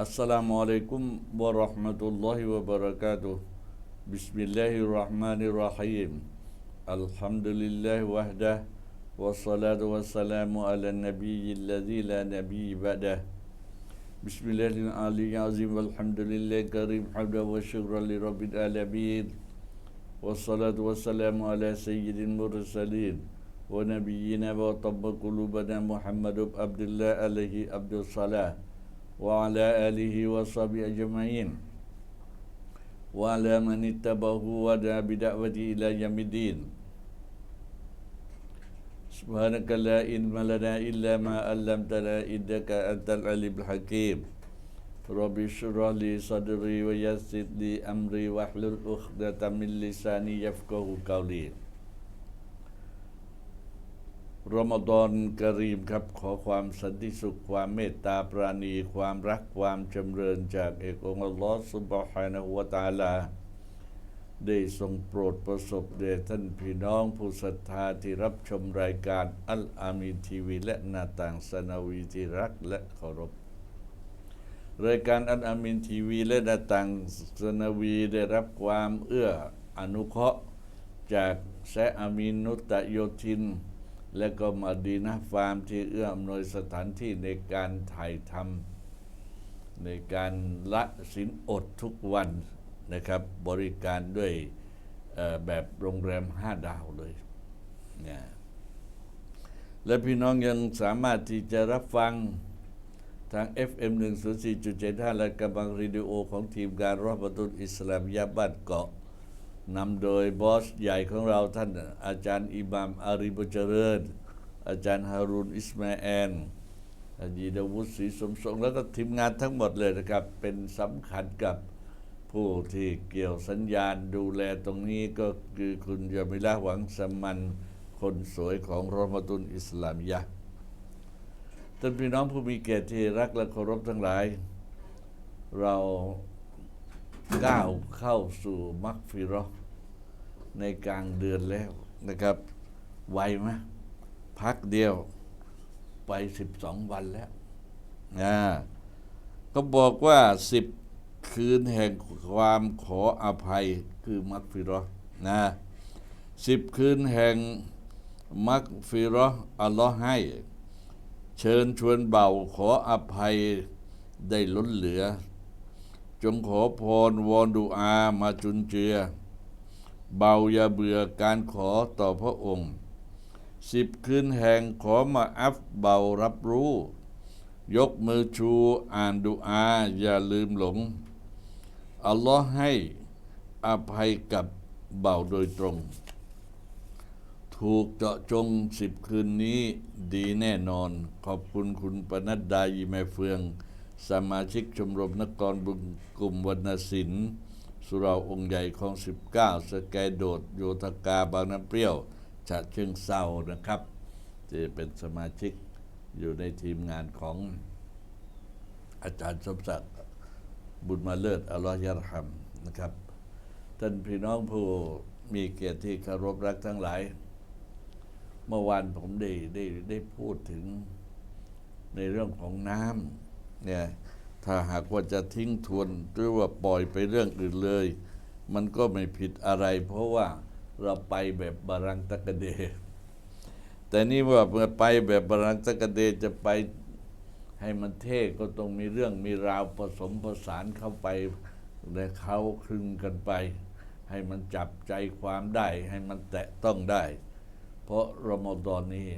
Assalamualaikum warahmatullahi wabarakatuh. Bismillahirrahmanirrahim. Alhamdulillah wahdah wassalatu wassalamu ala nabiyyil ladzi la nabiy ba'dah. Bismillahirrahmanirrahim. Azim walhamdulillah karim hamda wa syukra li rabbil alamin. Wassalatu wassalamu ala sayyidil mursalin wa nabiyyina wa tabba qulubana Muhammadu abdillah alaihi abdussalah. salah. وعلى آله وصحبه أجمعين وعلى من اتبعه ودعا بدعوته إلى يوم الدين سبحانك لا علم لنا إلا ما علمتنا إنك أنت العليم الحكيم رب اشرح لي صدري ويسر لي أمري واحلل عقدة من لساني يفقه قولي รอมฎอนกะรีมครับ ขอความสันติสุข ความเมตตาปราณี ความรักความจำเริญจากเอกองค์อัลลอฮฺสุบฮานะฮูวะตาลา ได้ทรงโปรดประสบแด่ท่านพี่น้องผู้ศรัทธาที่รับชมรายการอัลอามีนทีวี และหน้าต่างสนาวีที่รักและเคารพรายการอัลอามินทีวีและหน้าต่างสนาวีได้รับความเอื้ออนุเคราะห์จากแซอามินนุตตะโยธิน และก็มาดีนะฟาร์มที่เอื้ออำนวยสถานที่ในการถ่ายทำในการละสินอดทุกวันนะครับ บริการด้วยแบบโรงแรมห้าดาวเลยนี่ยและพี่น้องยังสามารถที่จะรับฟังทาง FM 104.75และกำบังรีดิโอของทีมการรอบประตุอิสลามยาบ้านเกาะ นำโดยบอสใหญ่ของเราท่านอาจารย์อิบามอาริบเจริญ อาจารย์ฮารุนอิสมาแอนอาจีดาวุฒิศรีสมทรงแล้วก็ทีมงานทั้งหมดเลยนะครับ เป็นสำคัญกับผู้ที่เกี่ยวสัญญาณดูแลตรงนี้ก็คือคุณยามิลาหวังสมันคนสวยของรอมตุนอิสลามยะท่านพี่น้องผู้มีเกียรติที่รักและเคารพทั้งหลาย เราก้าวเข้าสู่มักฟิราะห์ ในกลางเดือนแล้วนะครับ ไวไหมพักเดียวไปสิบสองวันแล้วนะก็บอกว่าสิบคืนแห่งความขออภัยคือมักฟิราะห์นะสิบคืนแห่งมักฟิราะห์อัลลอฮ์ให้ เชิญชวนเบาขออภัยได้ล้นเหลือ จงขอพรวอนดูอามาจุนเจือ เบาอย่าเบื่อการขอต่อพระองค์สิบคืนแห่งขอมาอัฟเบารับรู้ ยกมือชูอ่านดูอา อย่าลืมหลง อัลลอฮ์ให้อภัยกับเบาโดยตรง ถูกเจาะจงสิบคืนนี้ดีแน่นอน ขอบคุณคุณปนัดดายีแม่เฟือง สมาชิกชมรมนักกรบุญกลุ่มวรรณศิลป์ สุราองค์ใหญ่ของ 19 สแกยโดด โยธกาบางน้ำเปรี้ยวฉะเชิงเซานะครับที่เป็นสมาชิกอยู่ในทีมงานของอาจารย์สมศักดิ์บุญมาเลิศอัลลอฮยารฮัมนะครับ ท่านพี่น้องผู้มีเกียรติที่เคารพรักทั้งหลาย เมื่อวานผมได้ได้ได้พูดถึงในเรื่องของน้ำเนี่ย ถ้าหากว่าจะทิ้งทวนหรือว่าปล่อยไปเรื่องอื่นเลย มันก็ไม่ผิดอะไร เพราะว่าเราไปแบบบารังตะกะเด แต่นี่ว่าเมื่อไปแบบบารังตะกะเดจะไปให้มันเท่ก็ต้องมีเรื่องมีราวผสมผสานเข้าไปและเขาคลึงกันไป ให้มันจับใจความได้ ให้มันแตะต้องได้ เพราะรอมฎอนนี้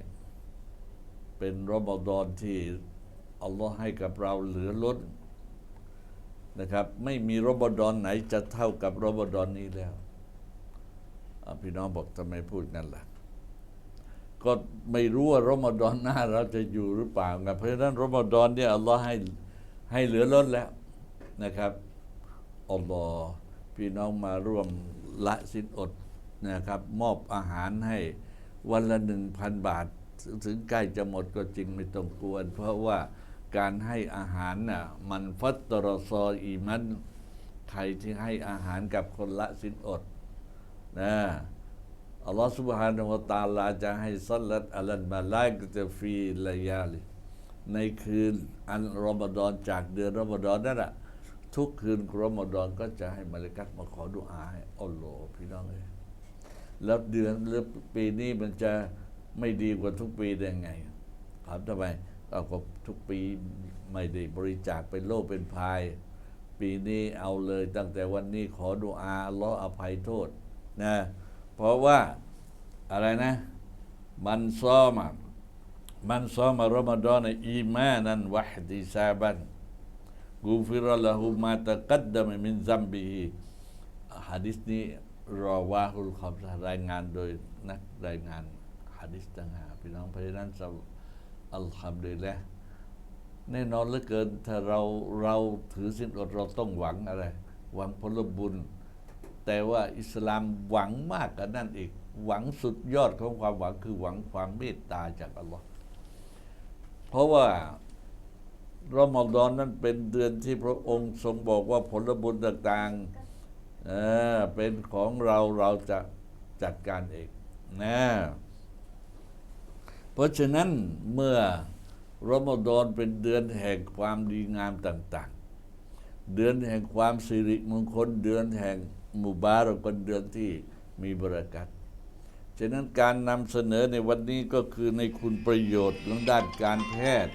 เป็นรอมฎอนที่ อัลลอฮ์ให้กับเราเหลือล้นนะครับ ไม่มีรอมฎอนไหนจะเท่ากับรอมฎอนนี้แล้วพี่น้องบอกทำไมพูดงั้นล่ะ ก็ไม่รู้ว่ารมฎอนหน้าเราจะอยู่หรือเปล่าไงเพราะฉะนั้นรมฎอนเนี่ยอัลลอฮ์ให้ให้เหลือล้นแล้วนะครับอัลลอฮ์พี่น้องมาร่วมละสินอดนะครับ มอบอาหารให้วันละหนึ่งพันบาท ถึงใกล้จะหมดก็จริงไม่ต้องกวน เพราะว่า การให้อาหารน่ะมันฟัตรอซออีมันใครที่ให้อาหารกับคนละสินอดนะอัลลอฮฺสุบฮานาตาลาจะให้สัลัดอัลันมาลาก็จะฟีลายาลิในคืนอันรอมฎอนจากเดือนรอมฎอนนั่นแหะทุกคืนรอมฎอนก็จะให้มาลิกัดมาขอดูอาให้อัลลอฮ์พี่น้องเลยแล้วเดือนหรือปีนี้มันจะไม่ดีกว่าทุกปีได้ไงครับทำไม เอาก็ทุกปีไม่ได้บริจาคเป็นโลกเป็นพาย ปีนี้เอาเลยตั้งแต่วันนี้ขอดุอาอัลลออภัยโทษนะเพราะว่าอะไรนะ มันซ้อมมันซ้อมารอมฎอนอีมานันวะฮดิซาบันกูฟิรละหูมาตะกัดดมมินซัมบีฮะดิษนี้รอวาฮุลคอบรายงานโดยนักรายงานฮะดิษต่างหากพี่น้องเพราะฉะนั้น อัลฮัมดุลิลละแน่นอนเหลือเกินถ้าเราเราถือสินอดเราต้องหวังอะไร หวังผลบุญ แต่ว่าอิสลามหวังมากกว่านั่นอีก หวังสุดยอดของความหวังคือหวังความเมตตาจากอัลลอฮ์เพราะว่ารอมฎอนนั้นเป็นเดือนที่พระองค์ทรงบอกว่าผลบุญต่างๆเเป็นของเราเราจะจัดการเองนะ เพราะฉะนั้นเมื่อรอมฎอนเป็นเดือนแห่งความดีงามต่าง ๆ เดือนแห่งความสิริมงคลเดือนแห่งมุบารักเป็นเดือนที่มีบรากัตฉะนั้นการนำเสนอในวันนี้ก็คือในคุณประโยชน์ทางด้านการแพทย์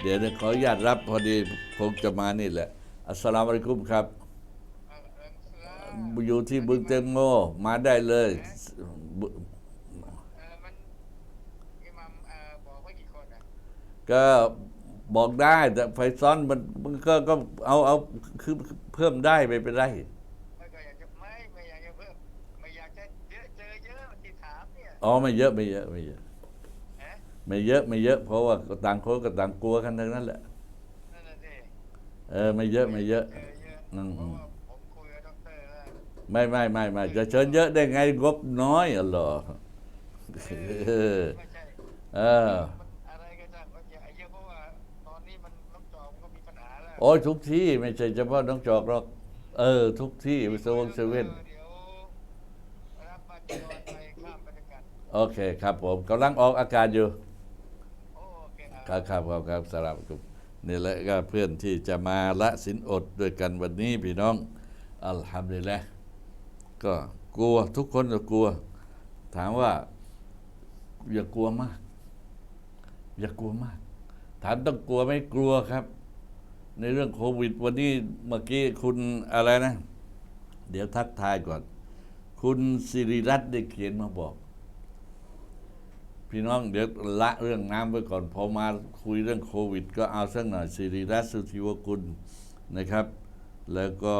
เดี๋ยวขออนุญาตรับพอดีคงจะมานี่แหละ อัสสลามุอะลัยกุมครับ อยู่ที่บึงเตงโมมาได้เลยบึ เออมันอิหมัมเอ่อบอกว่ากี่คนอะ ก็บอกได้แต่ไฟซ้อนมันมันก็ก็เอาเอาคือเพิ่มได้ไม่เป็นไรไม่ก็อยากจะไม่ไม่อยากจะเพิ่มไม่อยากจะเยอะเจอเยอะที่ถามเนี่ยอ๋อไม่เยอะไม่เยอะไม่เยอะฮะไม่เยอะไม่เยอะ เพราะว่าต่างคนก็ต่างกลัวกันทั้งนั้นแหละนั่นน่ะสิเออไม่เยอะไม่เยอะเจอเยอะอืมเพราะว่าผมคุยกับด็อกเตอร์แล้วไม่ไม่ไม่ไม่จะเชิญเยอะได้ไงงบน้อยอ๋อเหรอเออไม่ใช่เออมันอะไโอ้ยทุกที่ไม่ใช่เฉพาะน้องจอกหรอก เออ ทุกที่ไปสวงเซเว่นโอเคครับผมกำลังออกอากาศอยู่ครับครับครับครับสลับกับนี่แหละก็เพื่อนที่จะมาละสินอดด้วยกันวันนี้พี่น้อง อัลฮัมดุลิลละก็กลัวทุกคนก็กลัว ถามว่า อย่ากลัวมาก อย่ากลัวมาก ถามต้องกลัวไหม่กลัวครับ ในเรื่องโควิด วันนี้เมื่อกี้คุณอะไรนะ เดี๋ยวทักทายก่อน คุณสิริรัตน์ได้เขียนมาบอก พี่น้องเดี๋ยวละเรื่องน้ำไว้ก่อน พอมาคุยเรื่องโควิด ก็เอาสักหน่อยสิริรัตน์สุธิวกุลนะครับ แล้วก็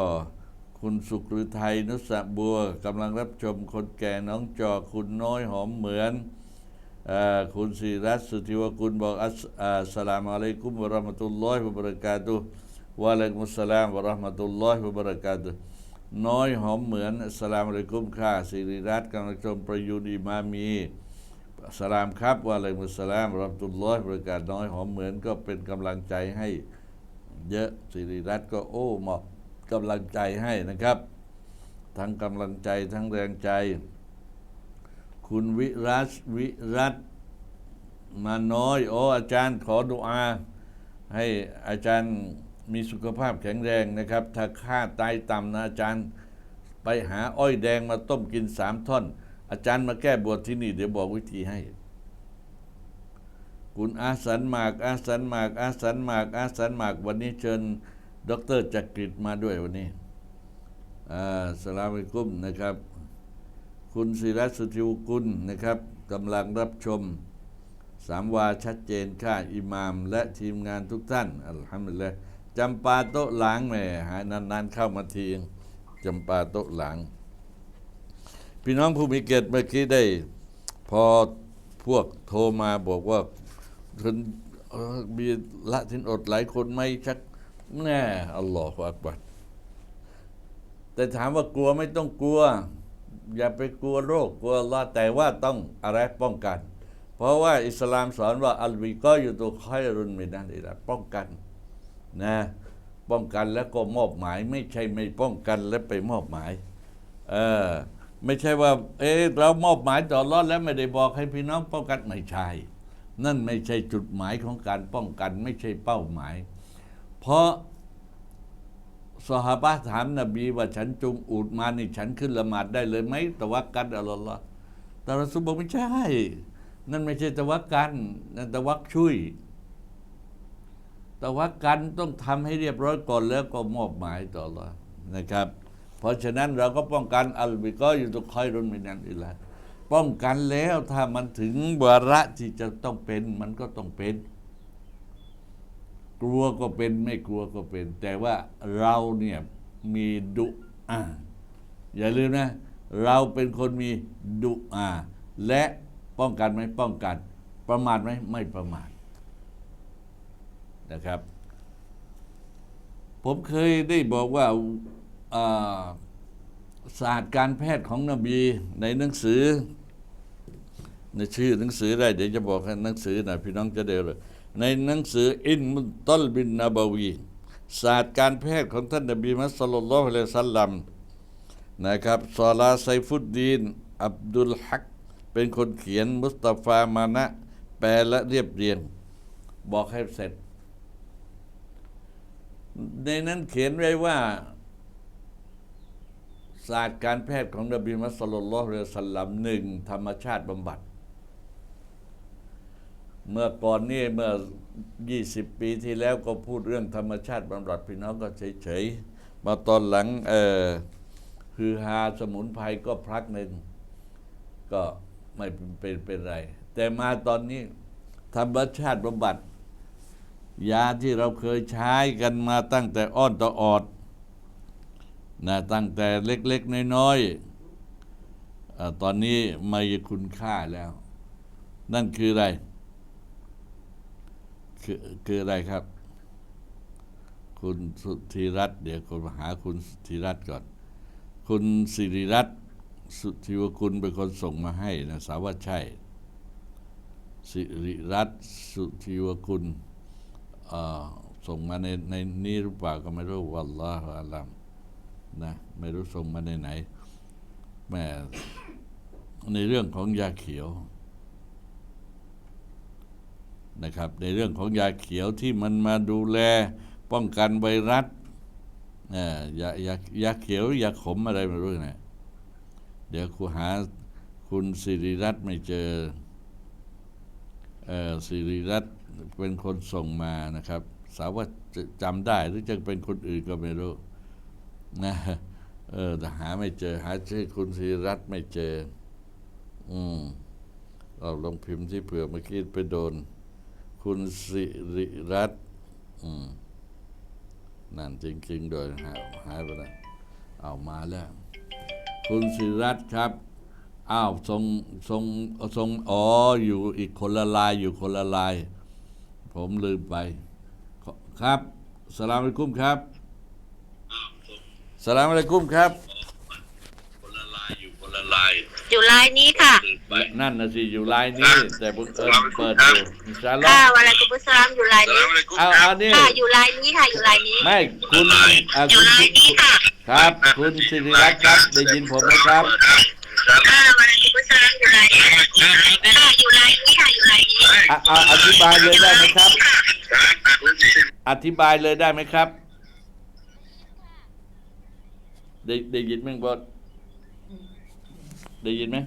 คุณสุขฤทัยนุสบัวกำลังรับชมคนแก่น้องจอคุณน้อยหอมเหมือน คุณสิริรัตน์สุธิวกุลบอกอัสสลามอะลัยกุมวะราะมะตุลลอฮิวะบะเราะกาตุวะลัยกุมุสลามวะราะมะตุลลอฮิวะบะเราะกาตุน้อยหอมเหมือนสลามอะลัยกุมค่ะสิริรัตน์กำลังชมประยุนอิมามีสลามครับวาอะลัยมุสสลามรับตุลลอฮ์บริการน้อยหอมเหมือนก็เป็นกำลังใจให้เยอะสิริรัตน์ก็โอ้เหมาะกำลังใจให้นะครับ ทั้งกำลังใจทั้งแรงใจ คุณวิรัสวิรัตมาน้อยโอ้อาจารย์ขอดุอา ให้อาจารย์มีสุขภาพแข็งแรงนะครับ ถ้าค่าไตต่ำนะอาจารย์ไปหาอ้อยแดงมาต้มกินสามท่อน อาจารย์มาแก้บวชที่นี่ เดี๋ยวบอกวิธีให้ คุณอาสันมาก อาสันมาก อาสันมาก อาสันมาก วันนี้เชิญดรจักริดมาด้วยวันนี้อ่าสลามอะลัยกุมนะครับ คุณศิรัสุธิวกุลนะครับกำลังรับชมสามวาชัดเจนค่าอิหมาม และทีมงานทุกท่าน อัลฮัมดุลิลละจำปาโต๊ะหลังแหม่หายนานๆเข้ามาทีงจำปาโต๊ะหลัง พี่น้องผู้มีเกียรติเมื่อกี้ได้ พอพวกโทรมาบอกว่าคนมีละทินอดหลายคนไม่ชักแน่อัลลอฮฺอักบัรแต่ถามว่ากลัวไม่ต้องกลัว อย่าไปกลัวโรคกลัวลลอฮ์แต่ว่าต้องอะไรป้องกัน เพราะว่าอิสลามสอนว่าอัลวิก็อยู่ตัวคอยรุนมินันอิละป้องกันนะป้องกันแล้วก็มอบหมาย ไม่ใช่ไม่ป้องกันแล้วไปมอบหมายเออไม่ใช่ว่า เอ๊ะเรามอบหมายต่อรอดแล้วไม่ได้บอกให้พี่น้องป้องกันไม่ใช่นั่นไม่ใช่จุดหมายของการป้องกัน ไม่ใช่เป้าหมาย เพราะ สหบะถามนบีว่าฉันจุงอูดมานี่ฉันขึ้นละหมาดได้เลยไหมตะวักกันอัลลอฮ์แต่รอซูบอกไม่ใช่ นั่นไม่ใช่ตะวักกันนั่นตะวักช่วยต่ว่ากันต้องทำให้เรียบร้อยก่อนแล้วก็มอบหมายต่อละนะครับ เพราะฉะนั้นเราก็ป้องกันอัลบิก็อยู่ตรงคอยรุนมินันอิละป้องกันแล้วถ้ามันถึงวาระที่จะต้องเป็นมันก็ต้องเป็น กลัวก็เป็นไม่กลัวก็เป็น แต่ว่าเราเนี่ยมีดุอาอย่าลืมนะ เราเป็นคนมีดุอาและป้องกันไหมป้องกัน ประมาทไหมไม่ประมาทนะครับ ผมเคยได้บอกว่าศาสตร์การแพทย์ของนบีในหนังสือ ในชื่อหนังสือได้เดี๋ยวจะบอกให้หนังสือหน่อยพี่น้องจะได้เลย ในหนังสืออินมุตตลบินนาบาวีศาสตร์การแพทย์ของท่านนบีมุฮัมมัดศ็อลลัลลอฮุอะลัยฮิวะสัลลัมนะครับซอลาไซฟุดดีน อับดุลฮัก เป็นคนเขียนมุสตาฟามานะ แปลและเรียบเรียง บอกให้เสร็จ ในนั้นเขียนไว้ว่า ศาสตร์การแพทย์ของนบีมุฮัมมัดศ็อลลัลลอฮุอะลัยฮิวะสัลลัมหนึ่งธรรมชาติบำบัด เมื่อก่อนนี่เมื่อ 20 ปีที่แล้วก็พูดเรื่องธรรมชาติบำบัดพี่น้องก็เฉยๆ มาตอนหลังเออคือฮาสมุนไพรก็พลักหนึ่งก็ไม่เป็นเป็นไร แต่มาตอนนี้ธรรมชาติบำบัดยาที่เราเคยใช้กันมาตั้งแต่อ้อนต่อออดนะตั้งแต่เล็ก ๆ น้อยๆอตอนนี้ไม่คุณค่าแล้ว นั่นคืออะไร คือคืออะไรครับ คุณสุธีรัตน์เดี๋ยวคนมาหาคุณสุธีรัตน์ก่อน คุณสิริรัตน์สุธิวคุณเป็นคนส่งมาให้นะสาวว่าใช่สิริรัตน์สุธิวคุณส่งมาในในนี้หรือเปล่าก็ไม่รู้วัลลอฮฺอาลัมนะไม่รู้ส่งมาในไหนแม่ในเรื่องของยาเขียว นะครับ ในเรื่องของยาเขียวที่มันมาดูแลป้องกันไวรัสยายายาเขียวยาขมอะไรไม่รู้นะเดี๋ยวครูหาคุณสิริรัตน์ไม่เจอเออสิริรัตน์เป็นคนส่งมานะครับ สาวว่าจะจำได้หรือจะเป็นคนอื่นก็ไม่รู้นะเออแต่หาไม่เจอ หาชื่อคุณสิริรัตน์ไม่เจอ อืมเราลองพิมพ์ที่เผื่อเมื่อกี้ไปโดน คุณสิริรัตน์อืมนั่นจริง ๆ โดยหายหายไปแล้วเอามาแล้ว คุณสิริรัตน์ครับ อ้าวทรงทรงทรงอ๋ออยู่อีกคนละลายอยู่คนละลาย ผมลืมไปขอครับสลามอะลัยกุมครับสลามอะลัยกุมครับ คนละลายอยู่คนละลาย อยู่ลายนี้ค่ะนั่นนะสิอยู่ลายนี้ แต่บังเอิญเปิดอยู่อินชาอัลลอค่ะฮ์วะอะลัยกุมุสสลามอยู่ลายนี้เอาเอานี่ค่ะอยู่ลายนี้ค่ะอยู่ลายนี้ไม่คุณอ่าอยู่คุณลายนี้ค่ะครับ คุณสิริรัตน์ครับได้ยินผมไหมครับค่ะวะอะลัยกุมุสสลามอยู่ลายนี้ค่ะอยู่ลายนี้ค่ะอยู่ลายนี้อะเอาอธิบายเลยได้ไหมครับ อธิบายเลยได้ไหมครับได้ได้ยินไหมบอส ได้ยินไหม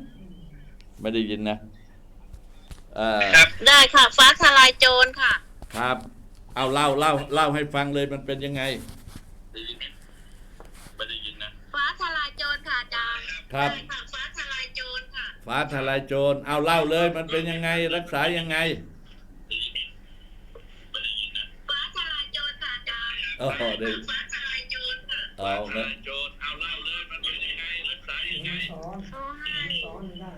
ไม่ได้ยินนะเอ่อได้ค่ะ ฟ้าทลายโจรค่ะ ครับ เอาเล่าเล่าเล่าให้ฟังเลยมันเป็นยังไงไม่ได้ยินนะ ฟ้าทลายโจรค่ะอาจารย์ครับ ได้ค่ะ ฟ้าทลายโจรค่ะฟ้าทลายโจรเอาเล่าเลยมันเป็นยังไง รักษายังไงฟ้าทลายโจรค่ะอาจารย์โอ้โหได้ ฟ้าทลายโจรค่ะเอานะโจรเอาเล่าเลยมันเป็นยังไงรักษายังไงสอนเขาให้ สอนไม่ได้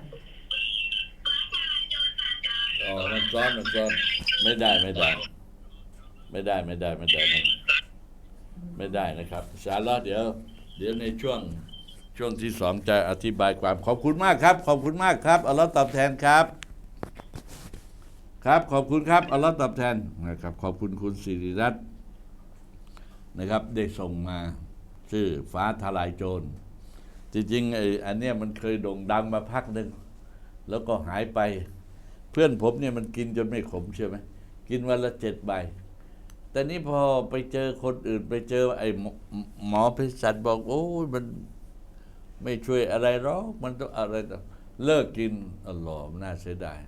ฟ้าทลายโจรค่ะ อ๋อมันซ้อนมันซ้อนไม่ได้ไม่ได้ ไม่ได้ไม่ได้ไม่ได้ไม่ไม่ได้นะครับอินชาอัลอฮ์เดี๋ยว เดี๋ยวในช่วงช่วงที่สองจะอธิบายความขอบคุณมากครับ ขอบคุณมากครับอัลลอฮ์ตอบแทนครับ ครับขอบคุณครับอัลลอฮ์ตอบแทนนะครับ ขอบคุณคุณสิริรัตน์นะครับ ได้ส่งมาชื่อฟ้าทลายโจร จริงๆไอ้อันเนี้ยมันเคยโด่งดังมาพักหนึ่งแล้วก็หายไป พื่อนผมเนี่ยมันกินจนไม่ขมเชื่อไหมกินวันละเจ็ดใบ แต่นี่พอไปเจอคนอื่นไปเจอไอ้หมอหมอเภสัชบอกโอ้ยมันไม่ช่วยอะไรหรอกมันต้องอะไรต่องเลิกกินอัลลอฮ์น่าเสียดาย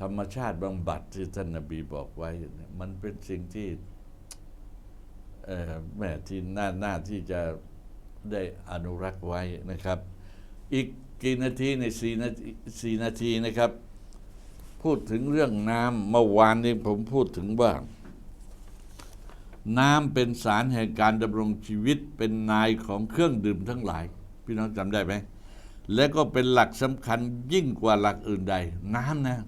ธรรมชาติบำบัดที่ท่านนบีบอกไว้เนี่ยมันเป็นสิ่งที่แม่ที่น่าน่าที่จะได้อนุรักษ์ไว้นะครับ อีกกี่นาทีในสี่นาทีสี่นาทีนะครับ พูดถึงเรื่องน้ำเมื่อวานนี้ผมพูดถึงว่า น้ำเป็นสารแห่งการดำรงชีวิตเป็นนายของเครื่องดื่มทั้งหลาย พี่น้องจำได้ไหมและก็เป็นหลักสำคัญยิ่งกว่าหลักอื่นใด น้ำนะ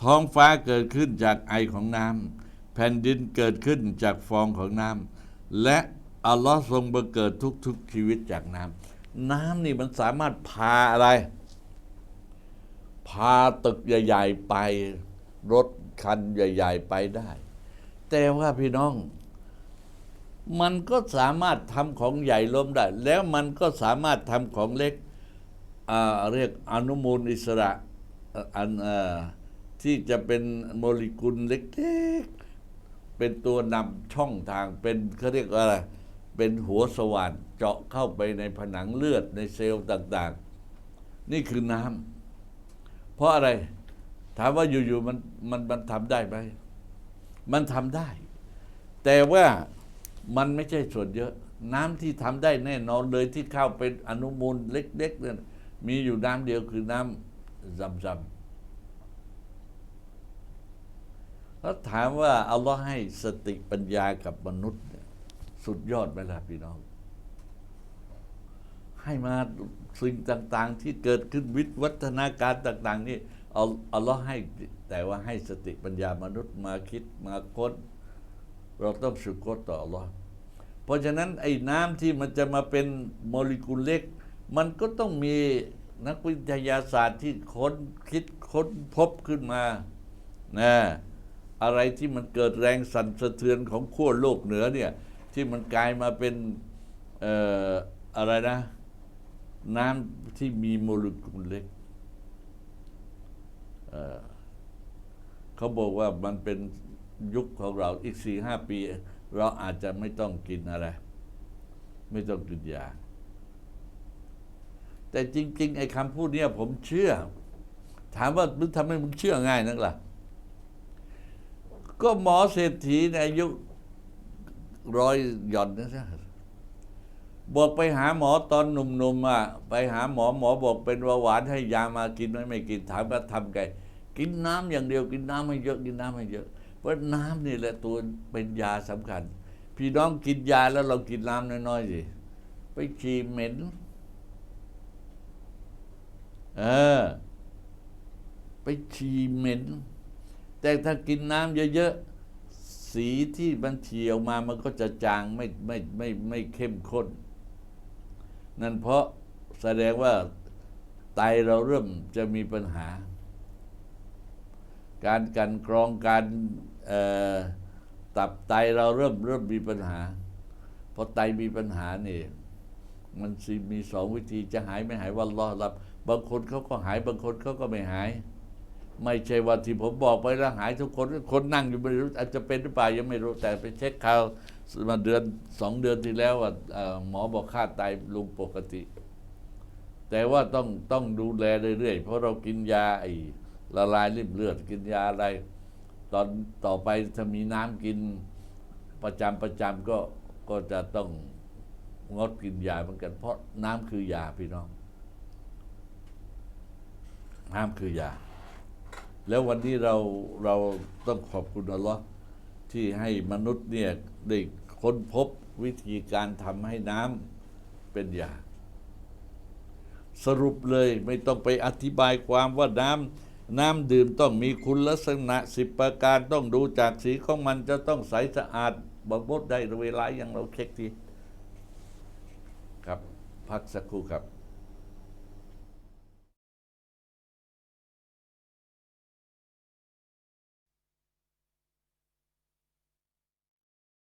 ท้องฟ้าเกิดขึ้นจากไอของน้ำแผ่นดินเกิดขึ้นจากฟองของน้ำและอัลลอฮ์ทรงบังเกิดทุกๆชีวิตจากน้ำน้ำนี่มันสามารถพาอะไร พาตึกใหญ่ ๆ ไป รถคันใหญ่ ๆ ไปได้ แต่ว่าพี่น้อง มันก็สามารถทำของใหญ่ล้มได้ แล้วมันก็สามารถทำของเล็กอ่าเรียกอนุมูลอิสระอันอที่จะเป็นโมเลกุลเล็กๆ เป็นตัวนำช่องทางเป็นเขาเรียกว่าอะไร เป็นหัวสว่านเจาะเข้าไปในผนังเลือดในเซลล์ต่าง ๆ นี่คือน้ำ เพราะอะไร ถามว่าอยู่ๆมันมันมันทำได้ไหมมันทำได้ แต่ว่ามันไม่ใช่ส่วนเยอะ น้ำที่ทำได้แน่นอนเลยที่เข้าเป็นอนุมูลเล็กๆเนี่ยมีอยู่น้ำเดียวคือน้ำซัมซัมแล้วถามว่าอัลลอฮ์ให้สติปัญญากับมนุษย์ สุดยอดไหมล่ะพี่น้อง ให้มาสิ่งต่างๆ ที่เกิดขึ้นวิวัฒนาการต่าง ๆ นี่เอาเอัลลอให้แต่ว่าให้สติปัญญามนุษย์มาคิดมาค้น เราต้องสุกต่ออัลลอฮ์เพราะฉะนั้นไอ้น้ำที่มันจะมาเป็นโมเลกุลเล็ก มันก็ต้องมีนักวิทยาศาสตร์ที่ค้นคิดค้นพบขึ้นมานะอะไรที่มันเกิดแรงสั่นสะเทือนของขั้วโลกเหนือเนี่ยที่มันกลายมาเป็นอออะไรนะ น้ำที่มีโมเลกุลเล็กเขาบอกว่ามันเป็นยุคของเราอีกสี่ห้าปี เราอาจจะไม่ต้องกินอะไร ไม่ต้องกินยา แต่จริง ๆ ไอ้คำพูดเนี้ยผมเชื่อ ถามว่ามึงทำให้มึงเชื่อง่ายนักล่ะ ก็หมอเศรษฐีในอายุร้อยหย่อนนะจ๊ะ บอกไปหาหมอตอนหนุ่มๆอะไปหาหมอหมอบอกเป็นเบาหวานให้ยามากินไหมไม่กินถามว่าทำไงกินน้ำอย่างเดียวกินน้ำไม่เยอะกินน้ำไม่เยอะ เพราะน้ำนี่แหละตัวเป็นยาสำคัญ พี่น้องกินยาแล้วเรากินน้ำน้อยๆสิไปฉี่เหม็นเออไปฉี่เหม็น แต่ถ้ากินน้ำเยอะๆสีที่มันเฉียวมามันก็จะจางไม่ไม่ไม่ไม่เข้มข้น นั่นเพราะแสดงว่าไตเราเริ่มจะมีปัญหา การกันกรองการตับไตเราเริ่มเริ่มมีปัญหาพอไตมีปัญหานี่มันมีสองวิธีจะหายไม่หายวันรอรับ บางคนเขาก็หายบางคนเขาก็ไม่หาย ไม่ใช่ว่าที่ผมบอกไปแล้วหายทุกคนคนนั่งอยู่ไม่รู้อาจจะเป็นหรือเปล่ายังไม่รู้แต่ไปเช็คข่าว มาเดือนสองเดือนที่แล้วว่าหมอบอกค่าไตลุงปกติ แต่ว่าต้องต้องดูแลเรื่อยๆเพราะเรากินยาไอ้ละลายริ่มเลือดกินยาอะไร ตอนต่อไปถ้ามีน้ำกินประจำประจำก็ก็จะต้องงดกินยาเหมือนกัน เพราะน้ำคือยาพี่น้อง น้ำคือยา แล้ววันนี้เราเราต้องขอบคุณอัลลอฮ์ที่ให้มนุษย์เนี่ยได้ ค้นพบวิธีการทำให้น้ำเป็นยา สรุปเลยไม่ต้องไปอธิบายความว่าน้ำน้ำดื่มต้องมีคุณลักษณะสิบประการต้องดูจากสีของมันจะต้องใสสะอาดบอกบดได้เวลาอย่างเราเช็คทีครับ พักสักครู่ครับ